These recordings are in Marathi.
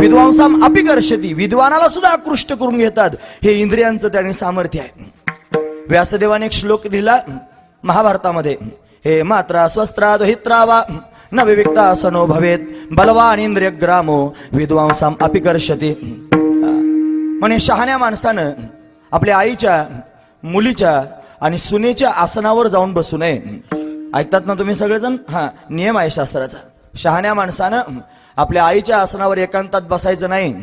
विद्वांसाम अपिकर्षती विद्वानाला सुद्धा आकृष्ट करून घेतात. हे इंद्रियांचं त्याने सामर्थ्य आहे. व्यासदेवाने एक श्लोक लिहिला महाभारतामध्ये हे मात्रा स्वस्त्रा दोहित्रावा न विविक्ता सनो भवेत बलवान इंद्रिय ग्रामो विद्वांसाम अपिकर्षती म्हणे शहाण्या माणसानं आपल्या आईच्या मुलीच्या आणि सुनेच्या आसनावर जाऊन बसू नये. ऐकतात ना तुम्ही सगळेजण? हा नियम आहे शास्त्राचा. शहाण्या माणसानं आपल्या आईच्या आसनावर एकांतात बसायचं नाही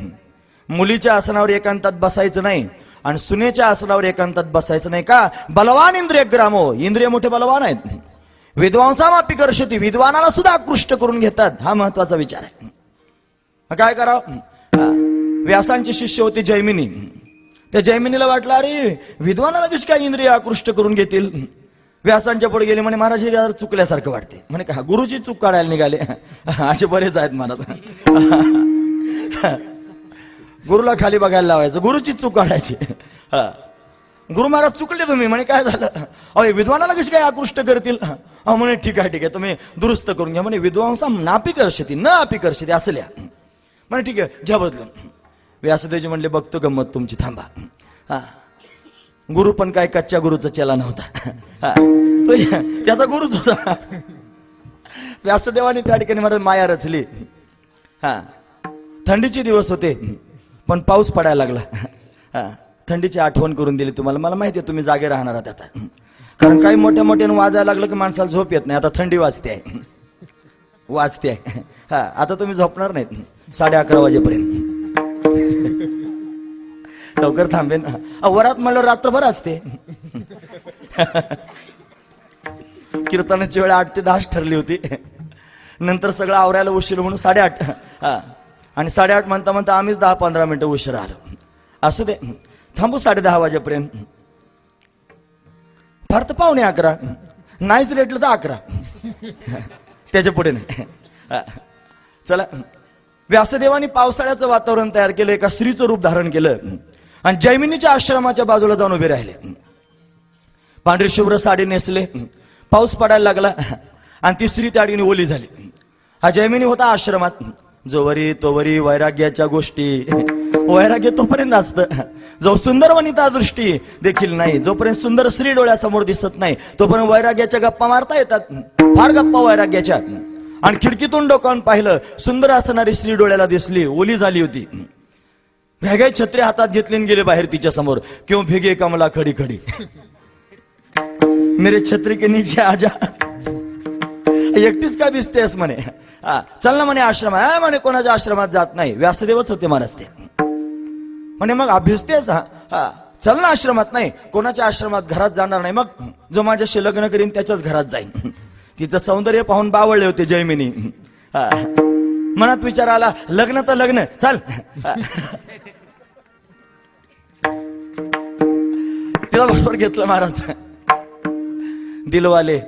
मुलीच्या आसनावर एकांतात बसायचं नाही आणि सुनेच्या आसनावर एकांतात बसायचं नाही का? बलवान इंद्रिय ग्रामो इंद्रिय मोठे बलवान आहेत. विद्वांसामापी कर्षती विद्वानाला सुद्धा आकृष्ट करून घेतात. हा महत्त्वाचा विचार आहे. काय करावं? व्यासांची शिष्य होती जैमिनी. त्या जैमिनीला वाटलं अरे विद्वानाला कशी काय इंद्रिय आकृष्ट करून घेतील? व्यासांच्या पुढे गेले म्हणे महाराज हे जरा चुकल्यासारखं वाटते म्हणे का गुरुची चूक काढायला निघाले. असे बरेच आहेत महाराज. गुरुला खाली बघायला लावायचं. गुरुची चूक काढायची. हा. गुरु महाराज चुकले तुम्ही. म्हणे काय झालं? अहो विद्वानाला कशी काय आकृष्ट करतील? अहो म्हणे ठीक आहे ठीक आहे. तुम्ही दुरुस्त करून घ्या. म्हणे विद्वांसा नापी करशती न करशती असं लिहा. म्हणे ठीक आहे घ्या बदलून. व्यासदेवजी म्हणले बघतो गंमत तुमची थांबा. हा. गुरु पण काय कच्च्या गुरुचा चेला नव्हता हा. त्याचा गुरुच होता. व्यासदेवाने त्या ठिकाणी मला माया रचली. हा. थंडीचे दिवस होते पण पाऊस पडायला लागला. हा. थंडीची आठवण करून दिली तुम्हाला. मला माहिती आहे तुम्ही जागे राहणार आहात आता. कारण काही मोठ्या मोठ्यानं वाजायला लागलं की माणसाला झोप येत नाही. आता थंडी वाजते. आहे वाजते. आहे हा. आता तुम्ही झोपणार नाहीत. साडे अकरा वाजेपर्यंत. लवकर थांबेन वरात म्हणलं रात्रभर असते. कीर्तनाची वेळ आठ ते दहाच ठरली होती. नंतर सगळं आवरायला उशीर म्हणून साडेआठ हा. आणि साडेआठ म्हणता म्हणता आम्हीच दहा पंधरा मिनिटं उशीर आलो. असू दे. थांबू साडे दहा वाजेपर्यंत. फार तर पाहुणे अकरा. नाहीच रेटलं तर अकरा. त्याच्या पुढे नाही. चला. व्यासदेवानी पावसाळ्याचं वातावरण तयार केलं एका स्त्रीचं रूप धारण केलं. आणि जैमिनीच्या आश्रमाच्या बाजूला जाऊन उभे राहिले. पांढरी शुभ्र साडी नेसले. पाऊस पडायला लागला. आणि तिसरी त्या अडीने ओली झाली. हा जैमिनी होता आश्रमात. जोवरी तोवरी वैराग्याच्या गोष्टी. वैराग्य तोपर्यंत असतं जो सुंदर वनिता दृष्टी देखील नाही जोपर्यंत सुंदर स्त्री डोळ्यासमोर दिसत नाही तोपर्यंत वैराग्याच्या गप्पा मारता येतात. फार गप्पा वैराग्याच्या. आणि खिडकीतून डोकावून पाहिलं सुंदर असणारी स्त्री डोळ्याला दिसली ओली झाली होती. घाई छत्री हातात घेतली गेले बाहेर तिच्या समोर. क्यों भेगे कमला खडी खडी? मेरे छत्री के नीचे आजा एकटीच का दिसतेस म्हणे? हा, चल ना म्हणे आश्रम आहे म्हणे कोणाच्या आश्रमात जात नाही. व्यासदेवच होते महाराज ते. म्हणे मग अभ्यसतेस हा. हा, चल ना आश्रमात नाही. कोणाच्या आश्रमात घरात जाणार नाही. मग जो माझ्याशी लग्न करीन त्याच्याच घरात जाईन. तिचं सौंदर्य पाहून बावळले होते जयमिनी हा. मनात विचार आला लग्न तर लग्न. चल. तिला बरोबर घेतलं महाराज. दिलवाले.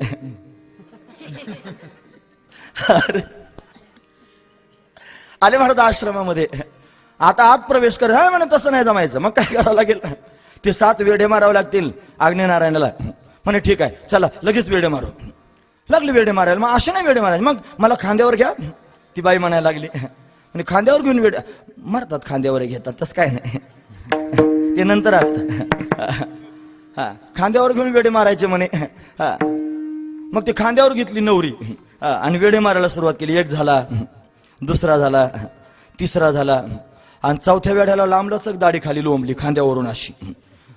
आले महाराज आश्रमामध्ये. आता आत प्रवेश कर. हा म्हणे तसं नाही जमायचं. मग काय करावं लागेल? ते सात वेडे मारावे लागतील आग्नेनारायणाला. म्हणे ठीक आहे. चला लगेच वेडे मारू. लागले वेडे मारायला. मग असे नाही वेडे मारायचे. मग मला खांद्यावर घ्या. ती बाई म्हणायला लागली. म्हणजे खांद्यावर घेऊन वेड मारतात खांद्यावर घेतात तसं काय नाही. ते नंतर असतं. हा खांद्यावर घेऊन वेडे मारायचे म्हणे. हा मग ते खांद्यावर घेतली नवरी. आणि वेडे मारायला सुरुवात केली. एक झाला दुसरा झाला तिसरा झाला आणि चौथ्या वेड्याला लांबलचक दाढी खाली लोंबली खांद्यावरून अशी.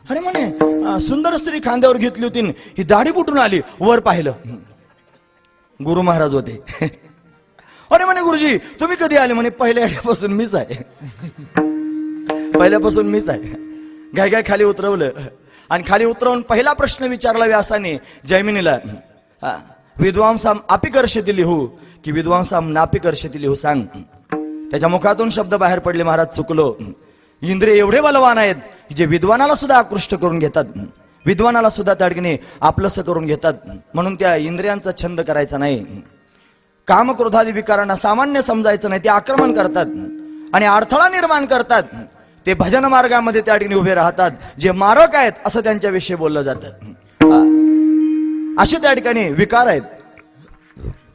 अरे म्हणे सुंदर स्त्री खांद्यावर घेतली होती ही दाढी कुठून आली वर पाहिलं. गुरु महाराज होते. अरे म्हणे गुरुजी तुम्ही कधी आले म्हणे? पहिल्या येण्यापासून मीच आहे. पहिल्यापासून मीच आहे. घाय घाय खाली उतरवलं. आणि खाली उतरवून पहिला प्रश्न विचारला व्यासाने जैमिनीला विद्वांसाम आपिकर्ष दिली लिहू की विद्वांसाम नापिकर्षती लिहू सांग. त्याच्या मुखातून शब्द बाहेर पडले महाराज चुकलो. इंद्रिय एवढे बलवान आहेत की जे विद्वानाला सुद्धा आकृष्ट करून घेतात. विद्वानाला सुद्धा त्या ठिकाणी आपलंसं करून घेतात. म्हणून त्या इंद्रियांचा छंद करायचा नाही. कामक्रोधादी विकारांना सामान्य समजायचं नाही ते आक्रमण करतात. आणि अडथळा निर्माण करतात. ते भजन मार्गामध्ये त्या ठिकाणी उभे राहतात. जे मारक आहेत असं त्यांच्याविषयी बोललं जातं. असे त्या ठिकाणी विकार आहेत.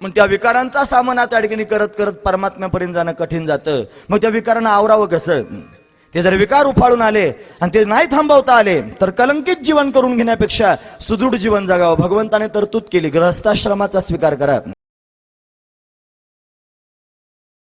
मग त्या विकारांचा सामना त्या ठिकाणी करत करत परमात्म्यापर्यंत जाणं कठीण जातं. मग त्या विकारांना आवरावं कसं? ते जर विकार उफाळून आले आणि ते नाही थांबवता आले तर कलंकित जीवन करून घेण्यापेक्षा सुदृढ जीवन जगावं. भगवंताने तरतूद केली ग्रहस्थाश्रमाचा स्वीकार करा.